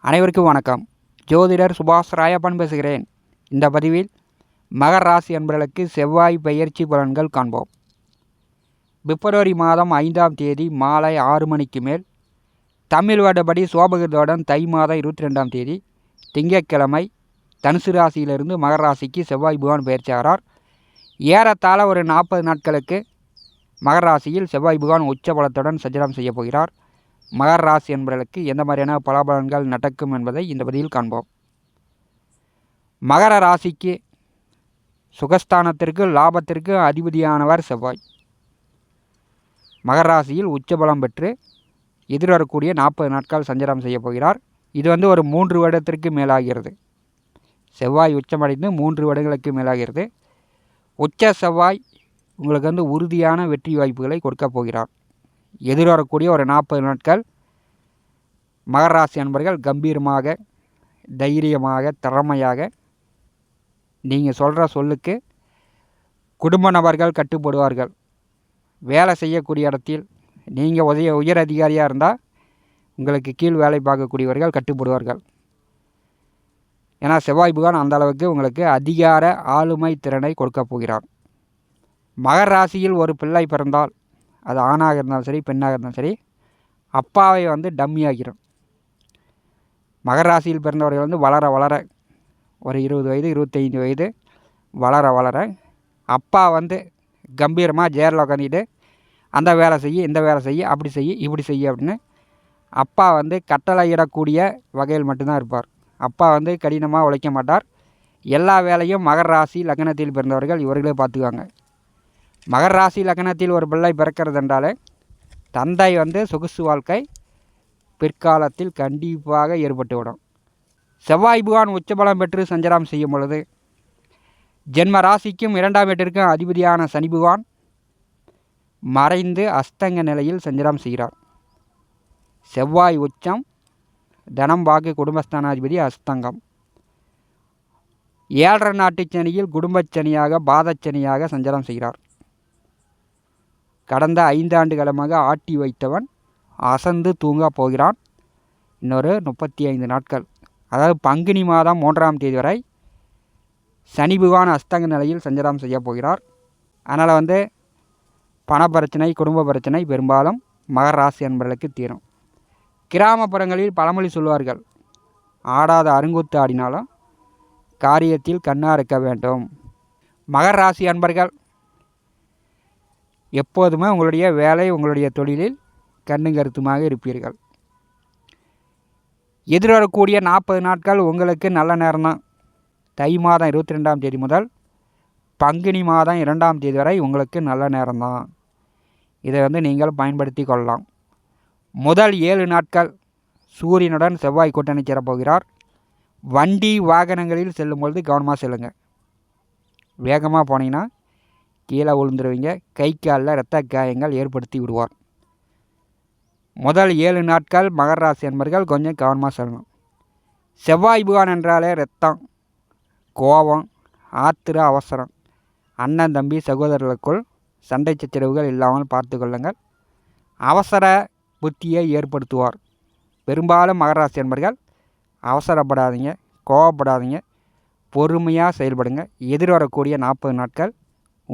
அனைவருக்கும் வணக்கம். ஜோதிடர் சுபாஷ் ராயப்பன் பேசுகிறேன். இந்த பதிவில் மகர் ராசி என்பர்களுக்கு செவ்வாய் பெயர்ச்சி பலன்கள் காண்போம். பிப்ரவரி மாதம் ஐந்தாம் தேதி மாலை ஆறு மணிக்கு மேல் தமிழ் வருடப்படி சோபகிருதோடன் தை மாதம் இருபத்தி ரெண்டாம் தேதி திங்கட்கிழமை தனுசு ராசியிலிருந்து மகர் ராசிக்கு செவ்வாய் புகான் ஆகிறார். ஏறத்தாழ ஒரு நாற்பது நாட்களுக்கு மகர ராசியில் செவ்வாய் புகான் உச்ச பலத்துடன் சஞ்சலம் செய்யப் போகிறார். மகர ராசி என்பவர்களுக்கு எந்த மாதிரியான பலாபலன்கள் நடக்கும் என்பதை இந்த பதிவில் காண்போம். மகர ராசிக்கு சுகஸ்தானத்திற்கு லாபத்திற்கு அதிபதியானவர் செவ்வாய். மகர ராசியில் உச்சபலம் பெற்று எதிர்வரக்கூடிய நாற்பது நாட்கள் சஞ்சாரம் செய்ய போகிறார். இது வந்து ஒரு மூன்று வருடத்திற்கு மேலாகிறது. செவ்வாய் உச்சமடைந்து மூன்று வருடங்களுக்கு மேலாகிறது. உச்ச செவ்வாய் உங்களுக்கு வந்து உறுதியான வெற்றி வாய்ப்புகளை கொடுக்கப் போகிறார். எதிர்வரக்கூடிய ஒரு நாற்பது நாட்கள் மகர ராசி அன்பர்கள் கம்பீரமாக தைரியமாக திறமையாக நீங்கள் சொல்கிற சொல்லுக்கு குடும்ப நபர்கள் கட்டுப்படுவார்கள். வேலை செய்யக்கூடிய இடத்தில் நீங்கள் உதய உயர் அதிகாரியாக இருந்தால் உங்களுக்கு கீழ் வேலை பார்க்கக்கூடியவர்கள் கட்டுப்படுவார்கள். ஏன்னா செவ்வாய் புகான் அந்த அளவுக்கு உங்களுக்கு அதிகார ஆளுமை திறனை கொடுக்கப் போகிறார். மகர் ராசியில் ஒரு பிள்ளை பிறந்தால் அது ஆணாக இருந்தாலும் சரி பெண்ணாக இருந்தாலும் சரி அப்பாவை வந்து டம்மி ஆகிரும் மகர ராசியில் பிறந்தவர்கள் வந்து வளர வளர ஒரு இருபது வயது இருபத்தைந்து வயது வளர வளர அப்பா வந்து கம்பீரமாக ஜேரில் உட்காந்துட்டு அந்த வேலை செய்ய இந்த வேலை செய்ய அப்படி செய்ய இப்படி செய்ய அப்படின்னு அப்பா வந்து கட்டளையிடக்கூடிய வகையில் மட்டும்தான் இருப்பார். அப்பா வந்து கடினமாக உழைக்க மாட்டார். எல்லா வேலையும் மகர ராசி லக்னத்தில் பிறந்தவர்கள் இவர்களே பார்த்துக்குவாங்க. மகர ராசி லக்னத்தில் ஒரு பிள்ளை பிறக்கிறது என்றாலே தந்தை வந்து சொகுசு வாழ்க்கை பிற்காலத்தில் கண்டிப்பாக ஏற்பட்டுவிடும் செவ்வாய் புகான் உச்சபலம் பெற்று சஞ்சலம் செய்யும் பொழுது ஜென்ம ராசிக்கும் இரண்டாம் வீட்டிற்கும் அதிபதியான சனி புகான் மறைந்து அஸ்தங்க நிலையில் சஞ்சலம் செய்கிறார். செவ்வாய் உச்சம் தனம் வாக்கு குடும்பஸ்தானாதிபதி அஸ்தங்கம். ஏழரை நாட்டு சனியில் குடும்பச்சனியாக பாதச்சனியாக சஞ்சலம் செய்கிறார். கடந்த ஐந்தாண்டு காலமாக ஆட்டி வைத்தவன் அசந்து தூங்கப் போகிறான். இன்னொரு முப்பத்தி ஐந்து நாட்கள். அதாவது பங்குனி மாதம் மூன்றாம் தேதி வரை சனி பகவான் அஸ்தங்க நிலையில் சஞ்சாரம் செய்ய போகிறார். அதனால் வந்து பண பிரச்சனை குடும்ப பிரச்சனை பெரும்பாலும் மகர ராசி என்பவர்களுக்கு தீரும். கிராமப்புறங்களில் பழமொழி சொல்வார்கள் ஆடாத அருங்குத்து ஆடினாலும் காரியத்தில் கண்ணா இருக்க வேண்டும். மகர ராசி அன்பர்கள் எப்போதுமே உங்களுடைய வேலை உங்களுடைய தொழிலில் கண்ணும் கருத்துமாக இருப்பீர்கள். எதிர்வரக்கூடிய நாற்பது நாட்கள் உங்களுக்கு நல்ல நேரம்தான். தை மாதம் இருபத்தி ரெண்டாம் தேதி முதல் பங்குனி மாதம் இரண்டாம் தேதி வரை உங்களுக்கு நல்ல நேரம்தான். இதை வந்து நீங்கள் பயன்படுத்தி கொள்ளலாம். முதல் ஏழு நாட்கள் சூரியனுடன் செவ்வாய் கூட்டணி சேரப்போகிறார் வண்டி வாகனங்களில் செல்லும்பொழுது கவனமாக செல்லுங்கள் வேகமாக போனீங்கன்னா கீழே விழுந்துருவீங்க. கை காலில் இரத்த காயங்கள் ஏற்படுத்தி விடுவார். முதல் ஏழு நாட்கள் மகர ராசி என்பர்கள் கொஞ்சம் கவனமாக செல்லணும். செவ்வாய் புகான் என்றாலே ரத்தம் கோபம் ஆத்திர அவசரம். அண்ணன் தம்பி சகோதரர்களுக்குள் சண்டை சச்சரவுகள் இல்லாமல் பார்த்து கொள்ளுங்கள். அவசர புத்தியை ஏற்படுத்துவார். பெரும்பாலும் மகராசி என்பர்கள் அவசரப்படாதீங்க கோவப்படாதீங்க பொறுமையாக செயல்படுங்க. எதிர்வரக்கூடிய நாற்பது நாட்கள்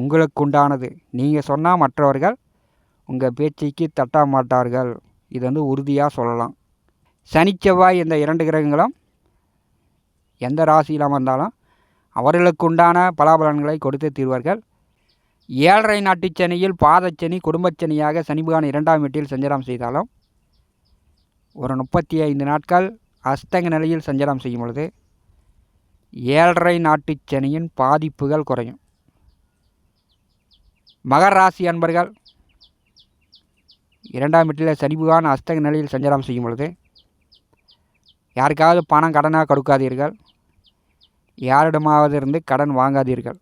உங்களுக்கு உண்டானது நீங்கள் சொன்னால் மற்றவர்கள் உங்கள் பேச்சுக்கு தட்ட மாட்டார்கள். இது வந்து உறுதியாக சொல்லலாம். சனி செவ்வாய் இந்த இரண்டு கிரகங்களும் எந்த ராசியில் அமர்ந்தாலும் அவர்களுக்கு உண்டான பலாபலன்களை கொடுத்து தீர்வார்கள். ஏழரை நாட்டு சனியில் பாதச்சனி குடும்பச்சனியாக சனிபகான் இரண்டாம் வீட்டில் சஞ்சாரம் செய்தாலும் ஒரு முப்பத்தி ஐந்து நாட்கள் அஸ்தங்க நிலையில் சஞ்சாரம் செய்யும் பொழுது ஏழரை நாட்டு சனியின் பாதிப்புகள் குறையும். மகர ராசி அன்பர்கள் இரண்டாம் வீட்டில் சனிபுகான் அஸ்தக நிலையில் சஞ்சாரம் செய்யும் பொழுது யாருக்காவது பணம் கடனாக கொடுக்காதீர்கள். யாரிடமாவது இருந்து கடன் வாங்காதீர்கள்.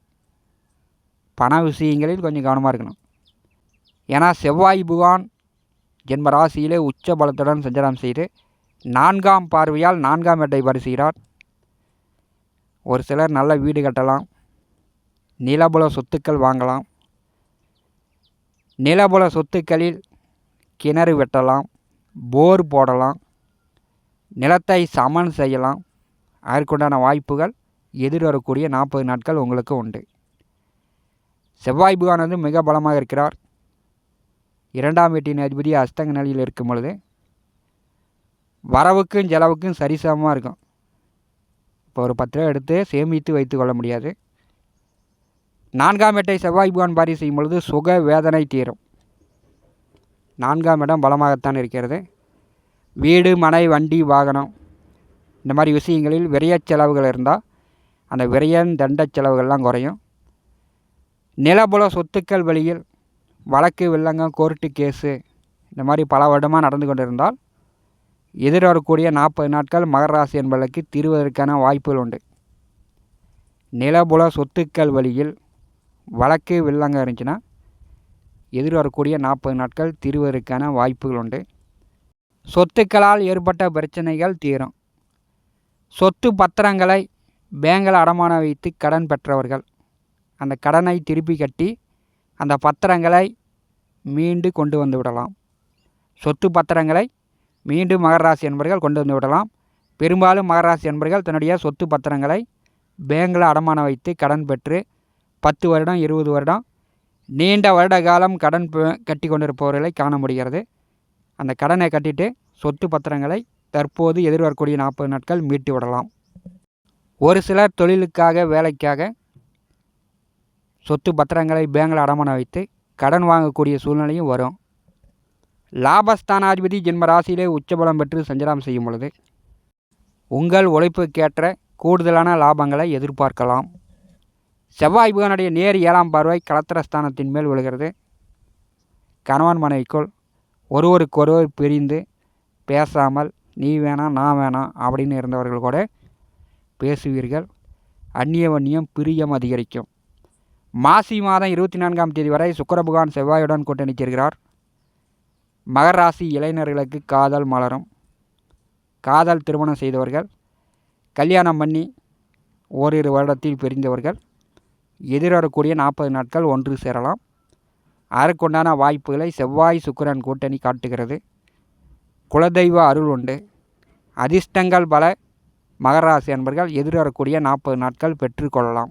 பண விஷயங்களில் கொஞ்சம் கவனமாக இருக்கணும். ஏன்னா செவ்வாய் புகான் ஜென்ம ராசியிலே உச்ச பலத்துடன் சஞ்சாரம் செய்து நான்காம் பார்வையால் நான்காம் வேட்டை பரிசுகிறார் ஒரு சிலர் நல்ல வீடு கட்டலாம். நிலபுல சொத்துக்கள் வாங்கலாம். நிலபுல சொத்துக்களில் கிணறு வெட்டலாம் போர் போடலாம் நிலத்தை சமன் செய்யலாம். அதற்குண்டான வாய்ப்புகள் எதிர்வரக்கூடிய நாற்பது நாட்கள் உங்களுக்கு உண்டு. செவ்வாய் புகானது மிக பலமாக இருக்கிறார். இரண்டாம் வீட்டின் அதிபதி அஸ்தங்க நிலையில் இருக்கும் பொழுது வரவுக்கும் செலவுக்கும் சரிசமமாக இருக்கும். இப்போ ஒரு பத்து ரூபா எடுத்து சேமித்து வைத்து கொள்ள முடியாது. நான்காம் இடத்தை செவ்வாய் பகவான் பாரி செய்யும் பொழுது சுக வேதனை தீரும். நான்காம் இடம் பலமாகத்தான் இருக்கிறது. வீடு மனை வண்டி வாகனம் இந்த மாதிரி விஷயங்களில் விரைய செலவுகள் இருந்தால் அந்த விரையன் தண்ட செலவுகள்லாம் குறையும். நிலபுல சொத்துக்கள் வழியில் வழக்கு வில்லங்கம் கோர்ட்டு கேஸு இந்த மாதிரி பல வருடமாக நடந்து கொண்டிருந்தால் எதிர்வரக்கூடிய நாற்பது நாட்கள் மகர ராசி என்பதற்கு தீர்வதற்கான வாய்ப்புகள் உண்டு. நிலபுல சொத்துக்கள் வழியில் வழக்கு வில்லங்கம் இருந்துச்சுன்னா எதிர்வரக்கூடிய நாற்பது நாட்கள் தீர்வதற்கான வாய்ப்புகள் உண்டு. சொத்துக்களால் ஏற்பட்ட பிரச்சனைகள் தீரும். சொத்து பத்திரங்களை பேங்கில் அடமானம் வைத்து கடன் பெற்றவர்கள். அந்த கடனை திருப்பி கட்டி அந்த பத்திரங்களை மீண்டு கொண்டு வந்து விடலாம். சொத்து பத்திரங்களை மீண்டும் மகராசி என்பவர்கள் கொண்டு வந்து விடலாம். பெரும்பாலும் மகராசி என்பவர்கள் தன்னுடைய சொத்து பத்திரங்களை பேங்கில் அடமானம் வைத்து கடன் பெற்று பத்து வருடம் இருபது வருடம் நீண்ட வருட காலம் கடன் கட்டி கொண்டிருப்பவர்களை காண முடிகிறது. அந்த கடனை கட்டிட்டு சொத்து பத்திரங்களை தற்போது எதிர்வரக்கூடிய நாற்பது நாட்கள் மீட்டு விடலாம். ஒரு சிலர் தொழிலுக்காக வேலைக்காக சொத்து பத்திரங்களை பேங்கில் அடமானம் வைத்து கடன் வாங்கக்கூடிய சூழ்நிலையும் வரும். லாபஸ்தானாதிபதி ஜென்ம ராசியிலே உச்சபலம் பெற்று சஞ்சலம் செய்யும் பொழுது உங்கள் உழைப்புக்கேற்ற கூடுதலான லாபங்களை எதிர்பார்க்கலாம். செவ்வாய் புகனுடைய நேர் ஏழாம் பார்வை கலத்திரஸ்தானத்தின் மேல் விழுகிறது. கணவன் மனைவிக்குள் ஒருவருக்கொருவர் பிரிந்து பேசாமல் நீ வேணாம் நான் வேணாம் அப்படின்னு இருந்தவர்கள் கூட பேசுவீர்கள். அந்நிய வண்ணியம் பிரியம் அதிகரிக்கும். மாசி மாதம் இருபத்தி நான்காம் தேதி வரை சுக்கரபகவான் செவ்வாயுடன் கூட்டணித்திருக்கிறார் சேர்கிறார். மகர ராசி இளைஞர்களுக்கு காதல் மலரும். காதல் திருமணம் செய்தவர்கள் கல்யாணம் பண்ணி ஓரிரு வருடத்தில் பிரிந்தவர்கள் எதிர்வரக்கூடிய நாற்பது நாட்கள் ஒன்று சேரலாம். அதற்குண்டான வாய்ப்புகளை செவ்வாய் சுக்கிரன் கூட்டணி காட்டுகிறது. குலதெய்வ அருள் உண்டு. அதிர்ஷ்டங்கள் பல மகராசி அன்பர்கள் எதிர்வரக்கூடிய நாற்பது நாட்கள் பெற்றுக்கொள்ளலாம்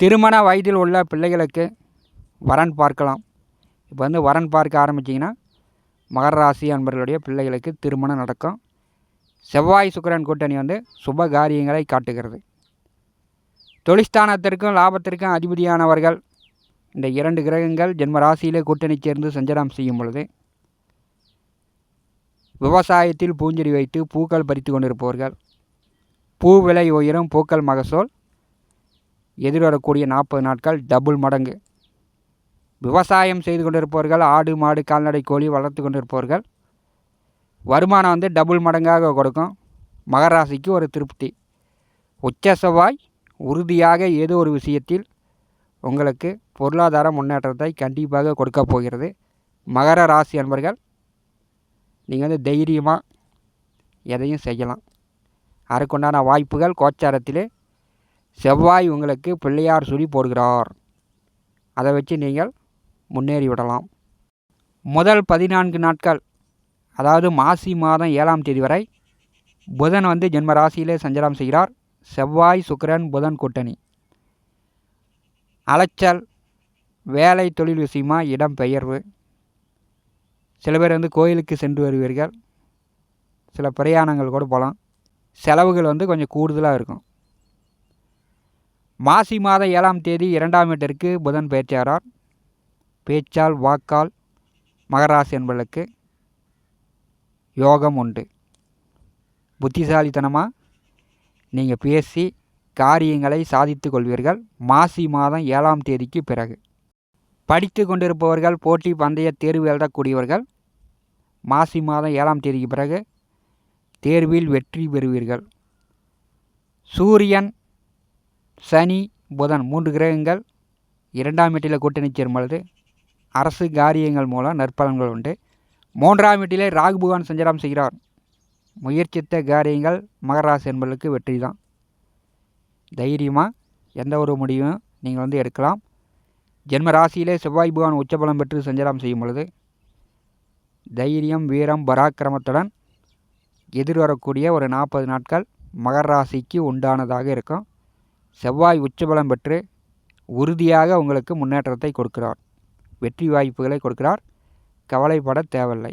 திருமண வயதில் உள்ள பிள்ளைகளுக்கு வரன் பார்க்கலாம். இப்போ வந்து வரன் பார்க்க ஆரம்பிச்சிங்கன்னா மகர ராசி அன்பர்களுடைய பிள்ளைகளுக்கு திருமணம் நடக்கும். செவ்வாய் சுக்கரன் கூட்டணி வந்து சுப காரியங்களை காட்டுகிறது. தொழிற்ஸ்தானத்திற்கும் லாபத்திற்கும் அதிபதியானவர்கள். இந்த இரண்டு கிரகங்கள் ஜென்ம ராசியிலே கூட்டணி சேர்ந்து சஞ்சலம் செய்யும் பொழுது விவசாயத்தில் பூஞ்செடி வைத்து பூக்கள் பறித்து கொண்டிருப்பவர்கள் பூ விலை உயரும் பூக்கள் மகசூல் எதிர்வரக்கூடிய நாற்பது நாட்கள் டபுள் மடங்கு. விவசாயம் செய்து கொண்டிருப்பவர்கள் ஆடு மாடு கால்நடை கோழி வளர்த்து கொண்டிருப்பவர்கள் வருமானம் வந்து டபுள் மடங்காக கொடுக்கும். மகராசிக்கு ஒரு திருப்தி. உச்ச செவ்வாய் உறுதியாக ஏதோ ஒரு விஷயத்தில் உங்களுக்கு பொருளாதார முன்னேற்றத்தை கண்டிப்பாக கொடுக்க போகிறது. மகர ராசி அன்பர்கள் நீங்கள் வந்து தைரியமாக எதையும் செய்யலாம். அதற்குண்டான வாய்ப்புகள் கோச்சாரத்திலே செவ்வாய் உங்களுக்கு பிள்ளையார் சுழி போடுகிறார். அதை வச்சு நீங்கள் முன்னேறி விடலாம். முதல் பதினான்கு நாட்கள் அதாவது மாசி மாதம் ஏழாம் தேதி வரை புதன் வந்து ஜென்ம ராசியிலே சஞ்சலம் செய்கிறார். செவ்வாய் சுக்கிரன் புதன் கூட்டணி. அலைச்சல் வேலை தொழில் விஷயமா இடம் பெயர்வு. சில பேர் வந்து கோயிலுக்கு சென்று வருவீர்கள். சில பிரயாணங்கள் கூட போகலாம். செலவுகள் வந்து கொஞ்சம் கூடுதலாக இருக்கும். மாசி மாதம் ஏழாம் தேதி இரண்டாம் வீட்டிற்கு புதன் பயிற்சியாரார் பேச்சால் வாக்கால் மகராசி என்பதற்கு யோகம் உண்டு. புத்திசாலித்தனமாக நீங்கள் பேசி காரியங்களை சாதித்து கொள்வீர்கள். மாசி மாதம் ஏழாம் தேதிக்கு பிறகு. படித்து கொண்டிருப்பவர்கள் போட்டி பந்தய தேர்வு எழுதக்கூடியவர்கள் மாசி மாதம் ஏழாம் தேதிக்கு பிறகு தேர்வில் வெற்றி பெறுவீர்கள். சூரியன் சனி புதன் மூன்று கிரகங்கள் இரண்டாம் வீட்டில் கூட்டணி சேரும் பொழுது அரசு காரியங்கள் மூலம் நற்பலன்கள் உண்டு. மூன்றாம் வீட்டிலே ராகு பகவான் சஞ்சாரம் செய்கிறார். முயற்சித்த காரியங்கள் மகராசி என்பதற்கு வெற்றி தான் தைரியமாக எந்த ஒரு முடிவும் நீங்கள் வந்து எடுக்கலாம். ஜென்ம ராசியிலே செவ்வாய் பகவான் உச்சபலம் பெற்று சஞ்சாரம் செய்யும் பொழுது தைரியம் வீரம் பராக்கிரமத்துடன் எதிர்வரக்கூடிய ஒரு நாற்பது நாட்கள் மகர ராசிக்கு உண்டானதாக இருக்கும். செவ்வாய் உச்சபலம் பெற்று உறுதியாக உங்களுக்கு முன்னேற்றத்தை கொடுக்கிறார். வெற்றி வாய்ப்புகளை கொடுக்கிறார். கவலைப்பட தேவையில்லை.